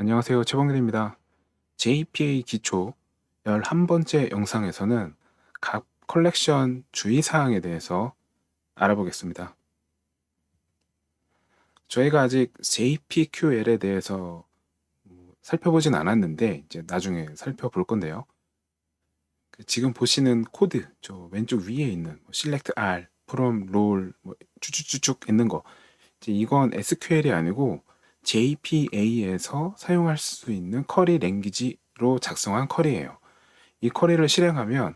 안녕하세요. 최범길입니다. JPA 기초 11번째 영상에서는 각 컬렉션 주의사항에 대해서 알아보겠습니다. 저희가 아직 JPQL에 대해서 뭐 살펴보진 않았는데 이제 나중에 살펴볼 건데요. 그 지금 보시는 코드 저 왼쪽 위에 있는 뭐 select R, from, roll 뭐 쭉쭉쭉쭉 있는 거 이건 SQL이 아니고 JPA에서 사용할 수 있는 쿼리 랭귀지로 작성한 쿼리예요. 이 쿼리를 실행하면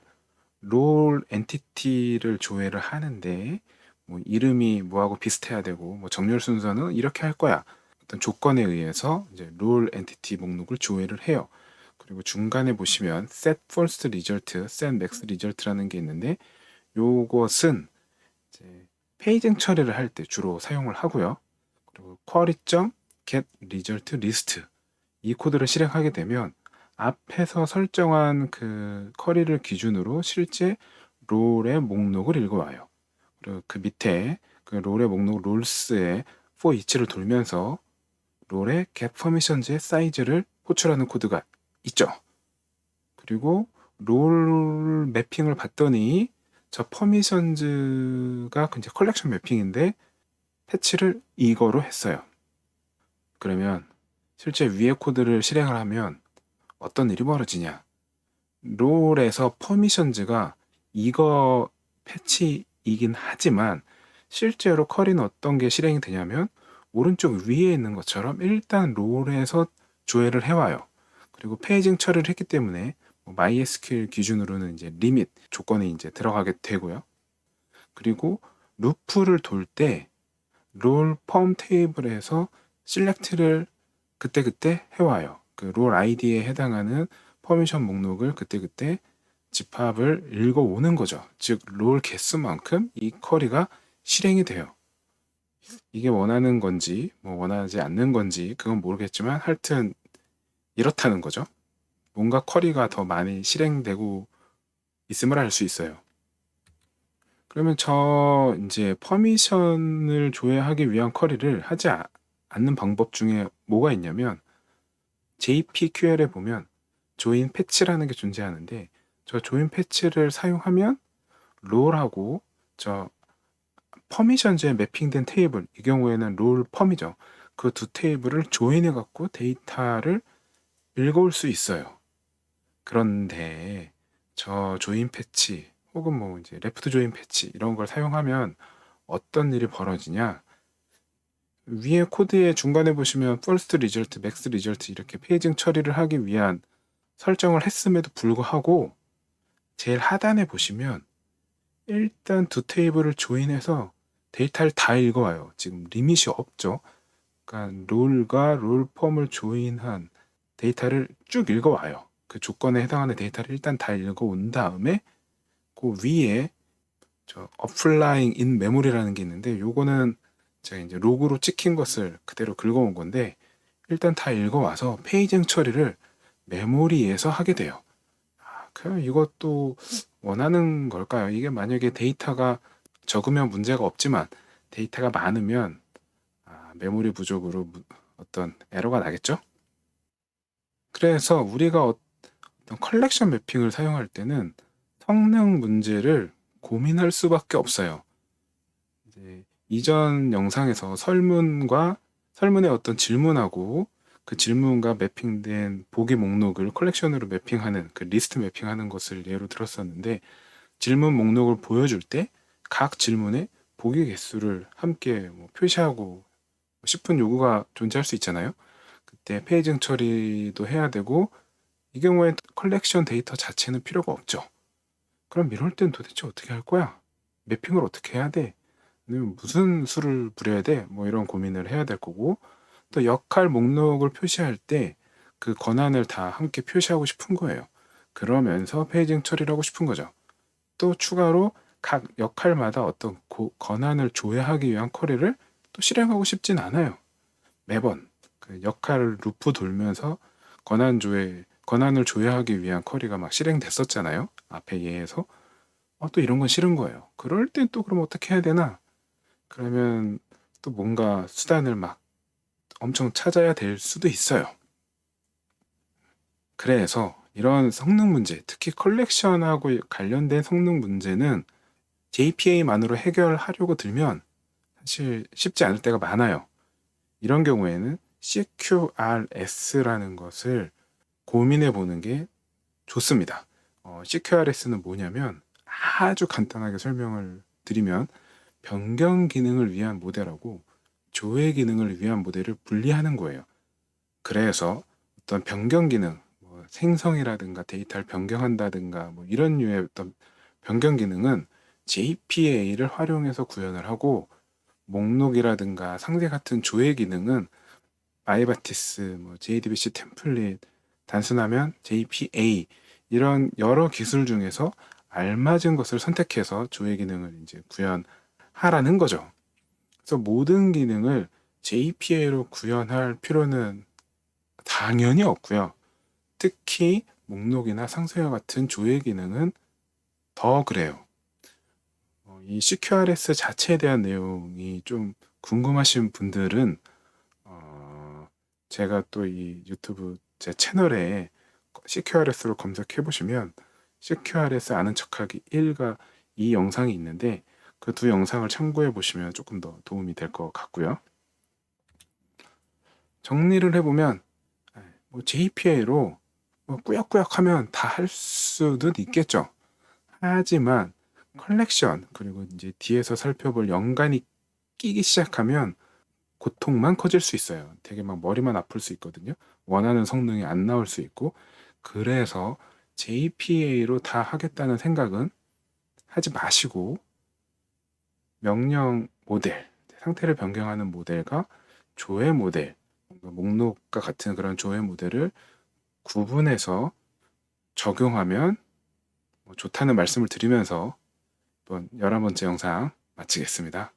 롤 엔티티를 조회를 하는데 뭐 이름이 뭐하고 비슷해야 되고 뭐 정렬 순서는 이렇게 할 거야. 어떤 조건에 의해서 이제 롤 엔티티 목록을 조회를 해요. 그리고 중간에 보시면 set first result, set max result라는 게 있는데 요것은 페이징 처리를 할 때 주로 사용을 하고요. 그리고 query. Get result list 이 코드를 실행하게 되면 앞에서 설정한 그 쿼리를 기준으로 실제 롤의 목록을 읽어와요. 그리고 그 밑에 그 롤의 목록 롤스의 for each를 돌면서 롤의 get permissions의 사이즈를 호출하는 코드가 있죠. 그리고 롤 매핑을 봤더니 저 퍼미션즈가 이제 컬렉션 매핑인데 패치를 이거로 했어요. 그러면 실제 위에 코드를 실행을 하면 어떤 일이 벌어지냐? 롤에서 퍼미션즈가 이거 패치이긴 하지만 실제로 컬리는 어떤 게 실행이 되냐면 오른쪽 위에 있는 것처럼 일단 롤에서 조회를 해와요. 그리고 페이징 처리를 했기 때문에 뭐 MySQL 기준으로는 이제 리밋 조건이 이제 들어가게 되고요. 그리고 루프를 돌 때 롤 펌 테이블에서 실렉트를 그때그때 해와요. 그 롤 아이디에 해당하는 퍼미션 목록을 그때그때 집합을 읽어오는 거죠. 즉, 롤 개수만큼 이 쿼리가 실행이 돼요. 이게 원하는 건지, 뭐 원하지 않는 건지, 그건 모르겠지만, 하여튼, 이렇다는 거죠. 뭔가 쿼리가 더 많이 실행되고 있음을 알 수 있어요. 그러면 저 이제 퍼미션을 조회하기 위한 쿼리를 하지 않는 방법 중에 뭐가 있냐면 JPQL에 보면 조인 패치라는 게 존재하는데 저 조인 패치를 사용하면 롤하고 저 퍼미션즈에 매핑된 테이블 이 경우에는 롤 펌이죠. 그 두 테이블을 조인해 갖고 데이터를 읽어올 수 있어요. 그런데 저 조인 패치 혹은 뭐 이제 레프트 조인 패치 이런 걸 사용하면 어떤 일이 벌어지냐? 위에 코드의 중간에 보시면 first result, max result 이렇게 페이징 처리를 하기 위한 설정을 했음에도 불구하고 제일 하단에 보시면 일단 두 테이블을 조인해서 데이터를 다 읽어와요. 지금 리밋이 없죠. 그러니까 롤과 롤펌을 조인한 데이터를 쭉 읽어와요. 그 조건에 해당하는 데이터를 일단 다 읽어온 다음에 그 위에 저 applying in memory라는 게 있는데 요거는 제가 이제 로그로 찍힌 것을 그대로 긁어온 건데 일단 다 읽어와서 페이징 처리를 메모리에서 하게 돼요. 아, 그럼 이것도 원하는 걸까요? 이게 만약에 데이터가 적으면 문제가 없지만 데이터가 많으면 아, 메모리 부족으로 어떤 에러가 나겠죠? 그래서 우리가 어떤 컬렉션 매핑을 사용할 때는 성능 문제를 고민할 수밖에 없어요. 이제 이전 영상에서 설문과 설문의 어떤 질문하고 그 질문과 매핑된 보기 목록을 컬렉션으로 매핑하는 그 리스트 매핑하는 것을 예로 들었었는데 질문 목록을 보여줄 때 각 질문에 보기 개수를 함께 뭐 표시하고 싶은 요구가 존재할 수 있잖아요. 그때 페이징 처리도 해야 되고 이 경우에 컬렉션 데이터 자체는 필요가 없죠. 그럼 이럴 땐 도대체 어떻게 할 거야? 매핑을 어떻게 해야 돼? 무슨 수를 부려야 돼? 뭐 이런 고민을 해야 될 거고 또 역할 목록을 표시할 때 그 권한을 다 함께 표시하고 싶은 거예요. 그러면서 페이징 처리를 하고 싶은 거죠. 또 추가로 각 역할마다 어떤 고, 권한을 조회하기 위한 쿼리를 또 실행하고 싶진 않아요. 매번 그 역할을 루프 돌면서 권한 조회, 권한을 조회하기 위한 쿼리가 막 실행됐었잖아요. 앞에 예에서. 어, 또 이런 건 싫은 거예요. 그럴 땐 또 그럼 어떻게 해야 되나? 그러면 또 뭔가 수단을 막 엄청 찾아야 될 수도 있어요. 그래서 이런 성능 문제, 특히 컬렉션하고 관련된 성능 문제는 JPA만으로 해결하려고 들면 사실 쉽지 않을 때가 많아요. 이런 경우에는 CQRS라는 것을 고민해 보는 게 좋습니다. 어, CQRS는 뭐냐면 아주 간단하게 설명을 드리면 변경 기능을 위한 모델하고 조회 기능을 위한 모델을 분리하는 거예요. 그래서 어떤 변경 기능, 뭐 생성이라든가 데이터를 변경한다든가 뭐 이런 류의 어떤 변경 기능은 JPA를 활용해서 구현을 하고 목록이라든가 상세 같은 조회 기능은 마이바티스, 뭐 JDBC 템플릿, 단순하면 JPA 이런 여러 기술 중에서 알맞은 것을 선택해서 조회 기능을 이제 구현 하라는 거죠. 그래서 모든 기능을 JPA로 구현할 필요는 당연히 없고요. 특히 목록이나 상세와 같은 조회 기능은 더 그래요. 어, 이 CQRS 자체에 대한 내용이 좀 궁금하신 분들은 어, 제가 또 이 유튜브 제 채널에 CQRS로 검색해 보시면 CQRS 아는 척하기 1과 2 영상이 있는데 그 두 영상을 참고해 보시면 조금 더 도움이 될 것 같고요. 정리를 해보면 뭐 JPA로 뭐 꾸역꾸역 하면 다 할 수는 있겠죠. 하지만 컬렉션 그리고 이제 뒤에서 살펴볼 연관이 끼기 시작하면 고통만 커질 수 있어요. 되게 막 머리만 아플 수 있거든요. 원하는 성능이 안 나올 수 있고 그래서 JPA로 다 하겠다는 생각은 하지 마시고 명령 모델 상태를 변경하는 모델과 조회 모델 목록과 같은 그런 조회 모델을 구분해서 적용하면 뭐 좋다는 말씀을 드리면서 이번 열한 번째 영상 마치겠습니다.